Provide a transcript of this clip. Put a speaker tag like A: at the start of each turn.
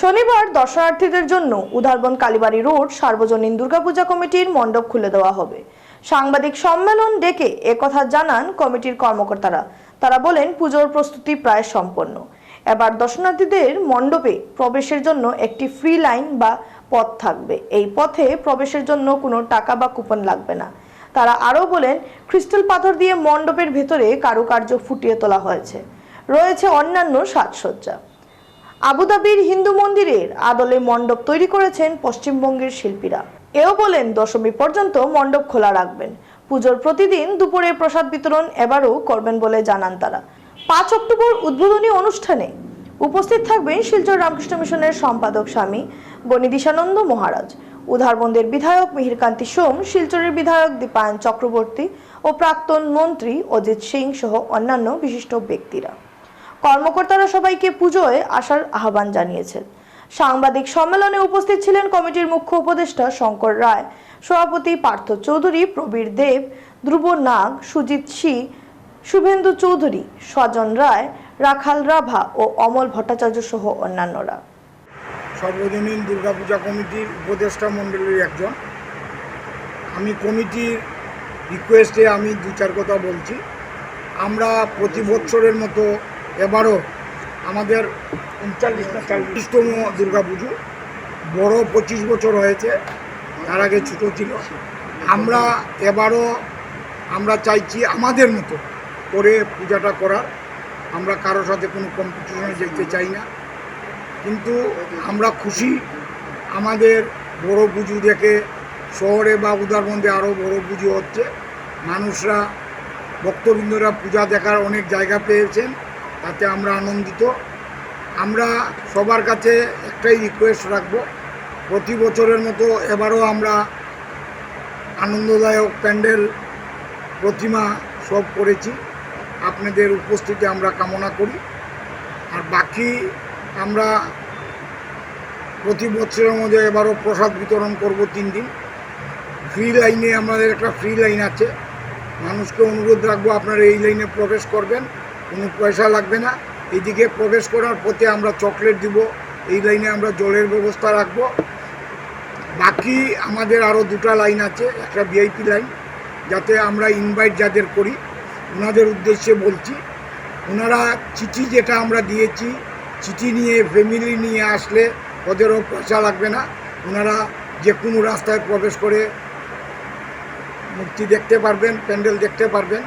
A: শনিবার দর্শনার্থীদের জন্য উধারবন কালীবাড়ি রোড সার্বজনীন দুর্গাপূজা কমিটির মণ্ডপ খুলে দেওয়া হবে। সাংবাদিক সম্মেলন ডেকে একথা জানান কমিটির কর্মকর্তারা। তারা বলেন, পুজোর প্রস্তুতি প্রায় সম্পন্ন। এবার দর্শনার্থীদের মণ্ডপে প্রবেশের জন্য একটি ফ্রি লাইন বা পথ থাকবে। এই পথে প্রবেশের জন্য কোনো টাকা বা কুপন লাগবে না। তারা আরও বলেন ক্রিস্টাল পাথর দিয়ে মণ্ডপের ভেতরে কারুকার্য ফুটিয়ে তোলা হয়েছে। রয়েছে অন্যান্য সাজসজ্জা। আবুধাবির হিন্দু মন্দিরের আদলে মণ্ডপ তৈরি করেছেন পশ্চিমবঙ্গের শিল্পীরা। এও বলেন, দশমী পর্যন্ত মণ্ডপ খোলা রাখবেন। পুজোর প্রতিদিন দুপুরে প্রসাদ বিতরণ এবারও করবেন বলে জানান তারা। পাঁচ অক্টোবর উদ্বোধনী অনুষ্ঠানে উপস্থিত থাকবেন শিলচর রামকৃষ্ণ মিশনের সম্পাদক স্বামী বনিদিশানন্দ মহারাজ, উধারবন্দের বিধায়ক মিহিরকান্তি সোম, শিলচরের বিধায়ক দীপায়ন চক্রবর্তী ও প্রাক্তন মন্ত্রী অজিত সিং সহ অন্যান্য বিশিষ্ট ব্যক্তিরা। কর্মকর্তারা সবাইকে পুজোয় আসার আহ্বান জানিয়েছেন সাংবাদিক সম্মেলনে উপস্থিত ছিলেন কমিটির মুখ্য উপদেষ্টা শঙ্কর রায়, সভাপতি পার্থ চৌধুরী, প্রবীর দেব, ধ্রুব নাগ, সুজিত সি শুভেন্দু চৌধুরী স্বজন রায়, রাখাল রাভা ও অমল ভট্টাচার্য সহ অন্যান্যরা।
B: সর্বজনীন দুর্গাপূজা কমিটির উপদেষ্টা মণ্ডলীর একজন। আমি কমিটির রিকোয়েস্টে আমি দু চার কথা বলছি। আমরা প্রতি বছরের মতো এবারও আমাদের উনচাল্লিশ না চল্লিশতম দুর্গাপুজো বড় পঁচিশ বছর হয়েছে, তার আগে ছোটো ছিল। আমরা এবারও আমরা চাইছি আমাদের মতো করে পূজাটা করার। আমরা কারোর সাথে কোনো কম্পিটিশনে যেতে চাই না। কিন্তু আমরা খুশি আমাদের বড় পুজো দেখে শহরে বা উদারবন্দে আরও বড় পুজো হচ্ছে। মানুষরা, ভক্তবৃন্দরা পূজা দেখার অনেক জায়গা পেয়েছেন। তাতে আমরা আনন্দিত। আমরা সবার কাছে একটাই রিকোয়েস্ট রাখব, প্রতি বছরের মতো এবারও আমরা আনন্দদায়ক প্যান্ডেল প্রতিমা সব করেছি। আপনাদের উপস্থিতি আমরা কামনা করি। আর বাকি আমরা প্রতি বছরের মধ্যে এবারও প্রসাদ বিতরণ করব তিন দিন। ফ্রি লাইনে আমাদের একটা ফ্রি লাইন আছে। মানুষকে অনুরোধ রাখব আপনারা এই লাইনে প্রবেশ করবেন। কোনো পয়সা লাগবে না। এইদিকে প্রবেশ করার পথে আমরা চকলেট দিব, এই লাইনে আমরা জলের ব্যবস্থা রাখব। বাকি আমাদের আরও দুটা লাইন আছে, একটা ভিআইপি লাইন, যাতে আমরা ইনভাইট যাদের করি, ওনাদের উদ্দেশ্যে বলছি। ওনারা চিঠি যেটা আমরা দিয়েছি, চিঠি নিয়ে ফ্যামিলি নিয়ে আসলে ওদেরও পয়সা লাগবে না। ওনারা যে কোনো রাস্তায় প্রবেশ করে মূর্তি দেখতে পারবেন, প্যান্ডেল দেখতে পারবেন।